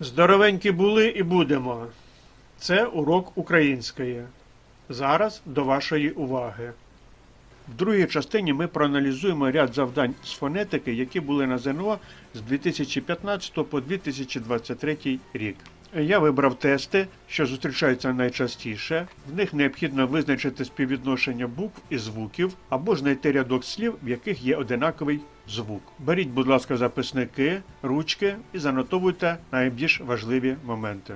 Здоровенькі були і будемо. Це урок української. Зараз до вашої уваги. В другій частині ми проаналізуємо ряд завдань з фонетики, які були на ЗНО з 2015 по 2023 рік. Я вибрав тести, що зустрічаються найчастіше. В них необхідно визначити співвідношення букв і звуків або знайти рядок слів, в яких є одинаковий звук. Беріть, будь ласка, записники, ручки і занотовуйте найбільш важливі моменти.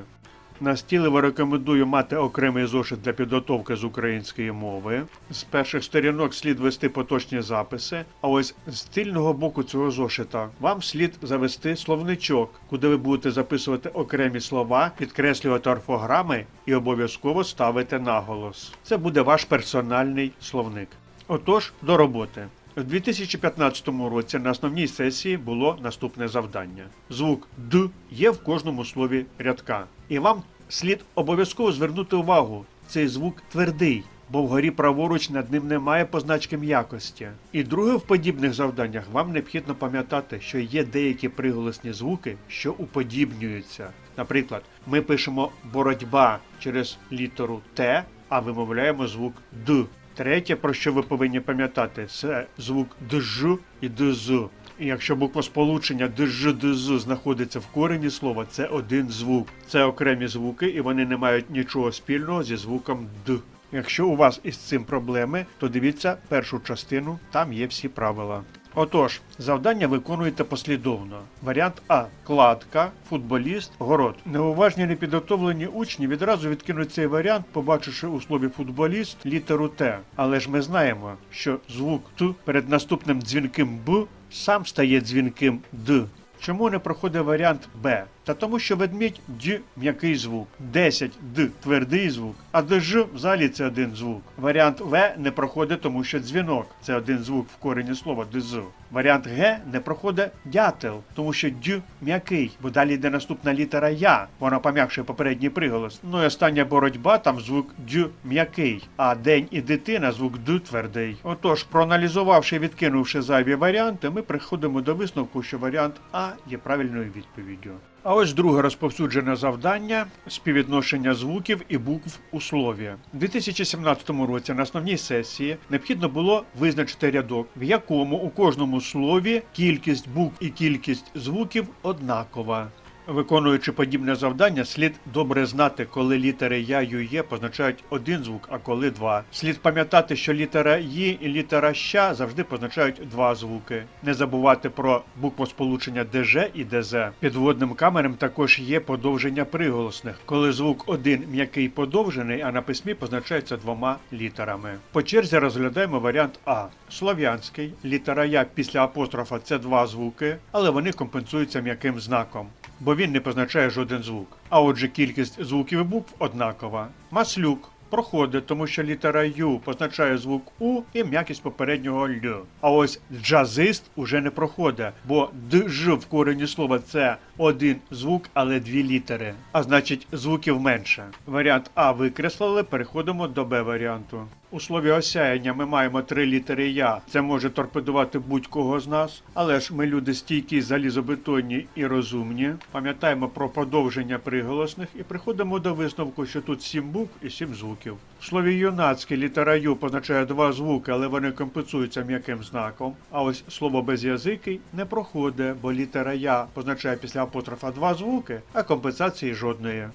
Настійливо рекомендую мати окремий зошит для підготовки з української мови. З перших сторінок слід вести поточні записи, а ось з тильного боку цього зошита вам слід завести словничок, куди ви будете записувати окремі слова, підкреслювати орфограми і обов'язково ставити наголос. Це буде ваш персональний словник. Отож, до роботи. У 2015 році на основній сесії було наступне завдання. Звук Д є в кожному слові рядка. І вам слід обов'язково звернути увагу. Цей звук твердий, бо вгорі праворуч над ним немає позначки м'якості. І друге в подібних завданнях вам необхідно пам'ятати, що є деякі приголосні звуки, що уподібнюються. Наприклад, ми пишемо боротьба через літеру Т, а вимовляємо звук Д. Третє, про що ви повинні пам'ятати, це звук дж і дз. І якщо буквосполучення дж дз знаходиться в корені слова, це один звук. Це окремі звуки, і вони не мають нічого спільного зі звуком д. Якщо у вас із цим проблеми, то дивіться першу частину, там є всі правила. Отож, завдання виконуєте послідовно. Варіант А кладка, футболіст, город. Неуважні непідготовлені учні відразу відкинуть цей варіант, побачивши у слові футболіст літеру Т. Але ж ми знаємо, що звук Т перед наступним дзвінким Б сам стає дзвінким Д. Чому не проходить варіант Б? Та тому, що ведмідь Д м'який звук, 10 Д твердий звук, а ДЖ взагалі це один звук. Варіант В не проходить, тому що дзвінок це один звук в корені слова ДЗ. Варіант Г не проходить дятел, тому що Д м'який, бо далі йде наступна літера Я, вона пом'якшує попередній приголос. Ну і остання боротьба, там звук Д м'який, а день і дитина звук Д твердий. Отож, проаналізувавши і відкинувши зайві варіанти, ми приходимо до висновку, що варіант А є правильною відповіддю. А ось друге розповсюджене завдання співвідношення звуків і букв у слові. У 2017 році на основній сесії необхідно було визначити рядок, в якому у кожному слові кількість букв і кількість звуків однакова. Виконуючи подібне завдання, слід добре знати, коли літери Я ю є позначають один звук, а коли два. Слід пам'ятати, що літера Ї і літера Щ завжди позначають два звуки. Не забувати про буквосполучення ДЖ і ДЗ. Підводним камерам також є подовження приголосних, коли звук один м'який подовжений, а на письмі позначається двома літерами. По черзі розглядаємо варіант А. Слов'янський. Літера Я після апострофа це два звуки, але вони компенсуються м'яким знаком бо він не позначає жоден звук. А отже, кількість звуків і букв однакова. Маслюк проходить, тому що літера Ю позначає звук У і м'якість попереднього Л. А ось джазист уже не проходить, бо дж в корені слова це один звук, але дві літери. А значить, звуків менше. Варіант А викреслили, переходимо до Б варіанту. У слові осяяння ми маємо три літери Я. Це може торпедувати будь-кого з нас, але ж ми люди стійкі, залізобетонні і розумні. Пам'ятаємо про подовження приголосних і приходимо до висновку, що тут сім букв і сім звуків. В слові юнацьке літера Ю позначає два звуки, але вони компенсуються м'яким знаком. А ось слово безязикий не проходить, бо літера Я позначає після апострофа два звуки, а компенсації жодної.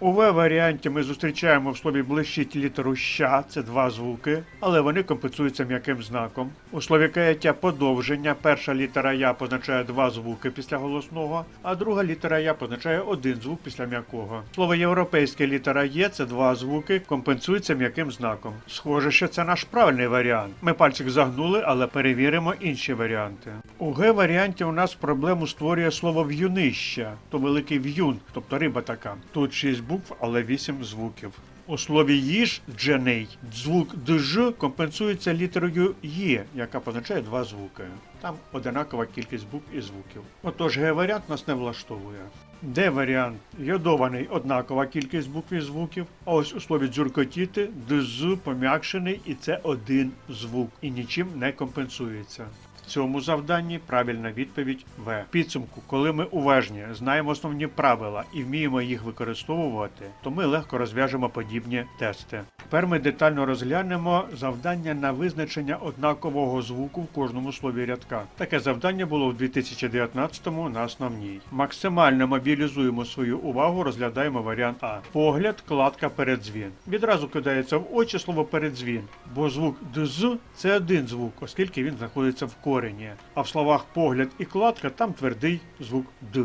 У В варіанті ми зустрічаємо в слові блищить літеру ща, це два звуки, але вони компенсуються м'яким знаком. У слові каяття подовження перша літера Я позначає два звуки після голосного, а друга літера Я позначає один звук після м'якого. Слово європейське літера Є це два звуки, компенсується м'яким знаком. Схоже, що це наш правильний варіант. Ми пальчик загнули, але перевіримо інші варіанти. У Г варіанті у нас проблему створює слово в'юнища, то великий в'юн, тобто риба така. Тут шість букв, але вісім звуків. У слові їж дженей звук дж компенсується літерою Є, яка позначає два звуки. Там одинакова кількість букв і звуків. Отож, Г варіант нас не влаштовує. Д варіант йодований однакова кількість букв і звуків. А ось у слові дзюркотіти дз пом'якшений і це один звук і нічим не компенсується. Цьому завданні правильна відповідь. В Підсумку, коли ми уважні, знаємо основні правила і вміємо їх використовувати, то ми легко розв'яжемо подібні тести. Тепер ми детально розглянемо завдання на визначення однакового звуку в кожному слові рядка. Таке завдання було в 2019-му на основній. Максимально мобілізуємо свою увагу, розглядаємо варіант А. Погляд, кладка передзвін. Відразу кидається в очі слово передзвін, бо звук дз це один звук, оскільки він знаходиться в корені. А в словах погляд і кладка там твердий звук д.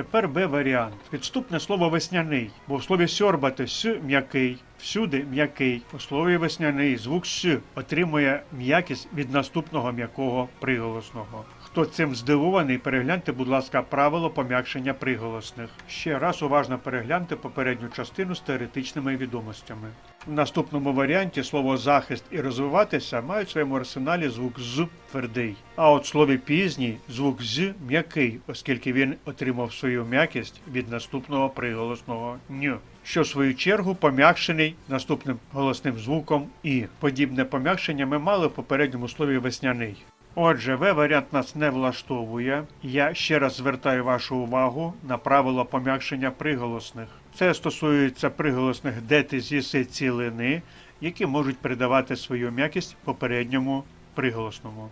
Тепер Б варіант. Підступне слово весняний, бо в слові сьорбати с м'який, всюди м'який. У слові весняний звук с отримує м'якість від наступного м'якого приголосного. Хто цим здивований, перегляньте, будь ласка, правило пом'якшення приголосних. Ще раз уважно перегляньте попередню частину з теоретичними відомостями. В наступному варіанті слово захист і розвиватися мають в своєму арсеналі звук з твердий. А от слові пізній звук з м'який, оскільки він отримав свою м'якість від наступного приголосного ню. Що в свою чергу пом'якшений наступним голосним звуком і. Подібне пом'якшення ми мали в попередньому слові весняний. Отже, В варіант нас не влаштовує. Я ще раз звертаю вашу увагу на правило пом'якшення приголосних. Це стосується приголосних де ти з'їси цілини, які можуть придавати свою м'якість попередньому приголосному.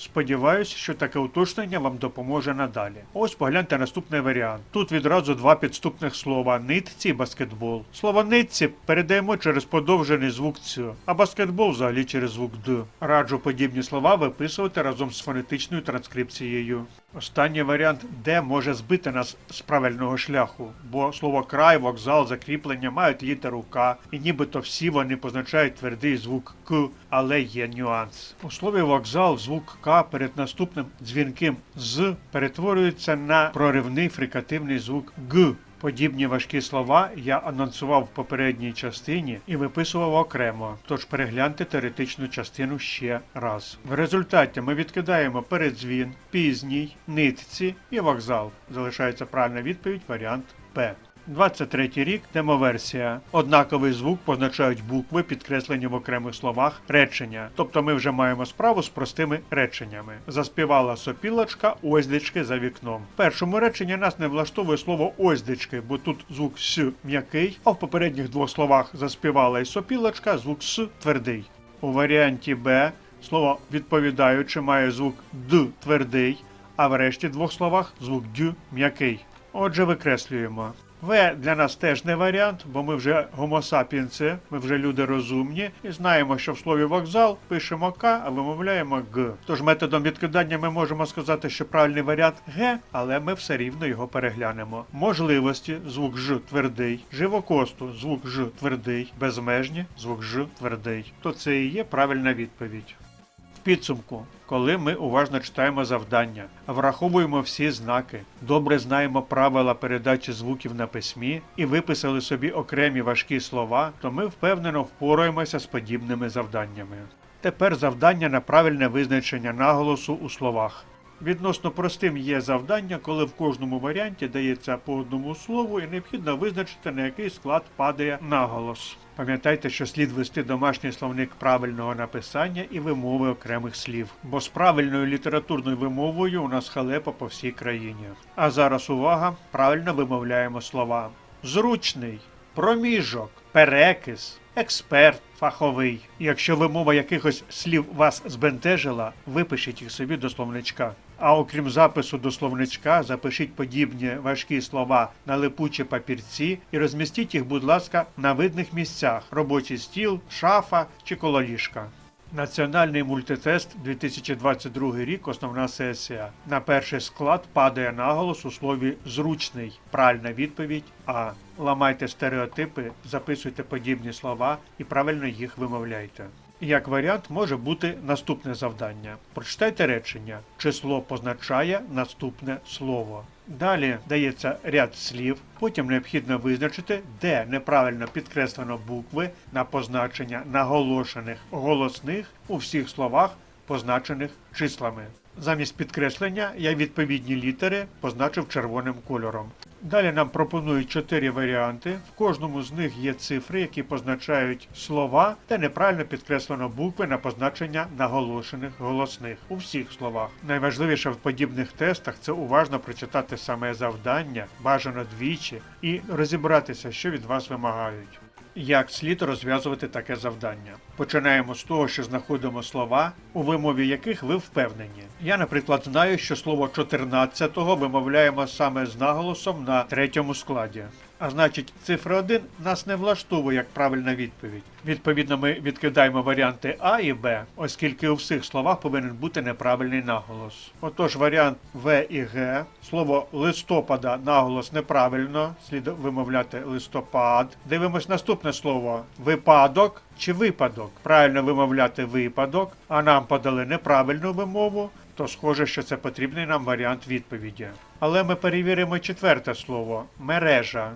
Сподіваюсь, що таке уточнення вам допоможе надалі. Ось погляньте наступний варіант. Тут відразу два підступних слова нитці і баскетбол. Слово нитці передаємо через подовжений звук ц, а баскетбол взагалі через звук д. Раджу подібні слова виписувати разом з фонетичною транскрипцією. Останній варіант де може збити нас з правильного шляху, бо слово край, вокзал, закріплення мають літеру К, і нібито всі вони позначають твердий звук К, але є нюанс. У слові вокзал звук К перед наступним дзвінким з перетворюється на проривний фрикативний звук Г. Подібні важкі слова я анонсував в попередній частині і виписував окремо, тож перегляньте теоретичну частину ще раз. В результаті ми відкидаємо передзвін, пізній, нитці і вокзал. Залишається правильна відповідь, варіант П. 23 рік демоверсія. Однаковий звук позначають букви, підкреслені в окремих словах речення. Тобто ми вже маємо справу з простими реченнями. Заспівала сопілочка оздечки за вікном. В першому реченні нас не влаштовує слово оздечки, бо тут звук с м'який, а в попередніх двох словах заспівала і сопілочка, звук с твердий. У варіанті Б слово відповідаючи має звук д твердий, а в решті двох словах звук дю м'який. Отже, викреслюємо. В для нас теж не варіант, бо ми вже гомосапіенси, ми вже люди розумні і знаємо, що в слові вокзал пишемо К, а вимовляємо Г. Тож методом відкидання ми можемо сказати, що правильний варіант Г, але ми все рівно його переглянемо. Можливості звук Ж твердий, живокосту звук Ж твердий, безмежні звук Ж твердий. То це і є правильна відповідь. Підсумку, коли ми уважно читаємо завдання, враховуємо всі знаки, добре знаємо правила передачі звуків на письмі і виписали собі окремі важкі слова, то ми впевнено впораємося з подібними завданнями. Тепер завдання на правильне визначення наголосу у словах. Відносно простим є завдання, коли в кожному варіанті дається по одному слову і необхідно визначити, на який склад падає наголос. Пам'ятайте, що слід вести домашній словник правильного написання і вимови окремих слів, бо з правильною літературною вимовою у нас халепа по всій країні. А зараз увага, правильно вимовляємо слова: зручний, проміжок, перекис, експерт, фаховий. Якщо вимова якихось слів вас збентежила, випишіть їх собі до словничка. А окрім запису до словничка, запишіть подібні важкі слова на липучі папірці і розмістіть їх, будь ласка, на видних місцях: робочий стіл, шафа чи коло ліжка. Національний мультитест 2022 рік. Основна сесія. На перший склад падає наголос у слові зручний. Правильна відповідь А. Ламайте стереотипи, записуйте подібні слова і правильно їх вимовляйте. Як варіант може бути наступне завдання. Прочитайте речення. Число позначає наступне слово. Далі дається ряд слів, потім необхідно визначити, де неправильно підкреслено букви на позначення наголошених голосних у всіх словах, позначених числами. Замість підкреслення я відповідні літери позначив червоним кольором. Далі нам пропонують чотири варіанти. В кожному з них є цифри, які позначають слова, та неправильно підкреслено букви на позначення наголошених голосних у всіх словах. Найважливіше в подібних тестах це уважно прочитати саме завдання, бажано двічі, і розібратися, що від вас вимагають. Як слід розв'язувати таке завдання? Починаємо з того, що знаходимо слова, у вимові яких ви впевнені. Я, наприклад, знаю, що слово 14-го вимовляємо саме з наголосом на третьому складі. А значить, цифра 1 нас не влаштовує як правильна відповідь. Відповідно, ми відкидаємо варіанти А і Б, оскільки у всіх словах повинен бути неправильний наголос. Отож, варіант В і Г. Слово листопада наголос неправильно, слід вимовляти листопад. Дивимось наступне слово випадок чи випадок. Правильно вимовляти випадок, а нам подали неправильну вимову, то схоже, що це потрібний нам варіант відповіді. Але ми перевіримо четверте слово мережа.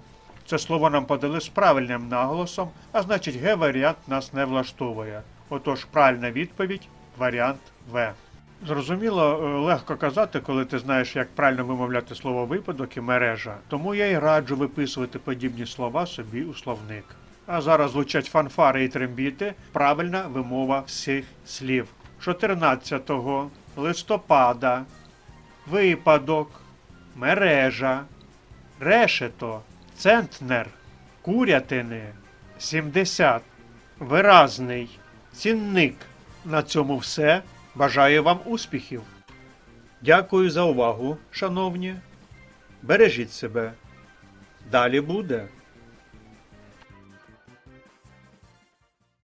Це слово нам подали з правильним наголосом, а значить Г варіант нас не влаштовує. Отож, правильна відповідь варіант В. Зрозуміло, е, легко казати, коли ти знаєш, як правильно вимовляти слово випадок і мережа. Тому я й раджу виписувати подібні слова собі у словник. А зараз звучать фанфари і трембіти. Правильна вимова всіх слів. 14 листопада, випадок, мережа, решето, центнер, курятини, 70, виразний, цінник. На цьому все. Бажаю вам успіхів. Дякую за увагу, шановні. Бережіть себе. Далі буде.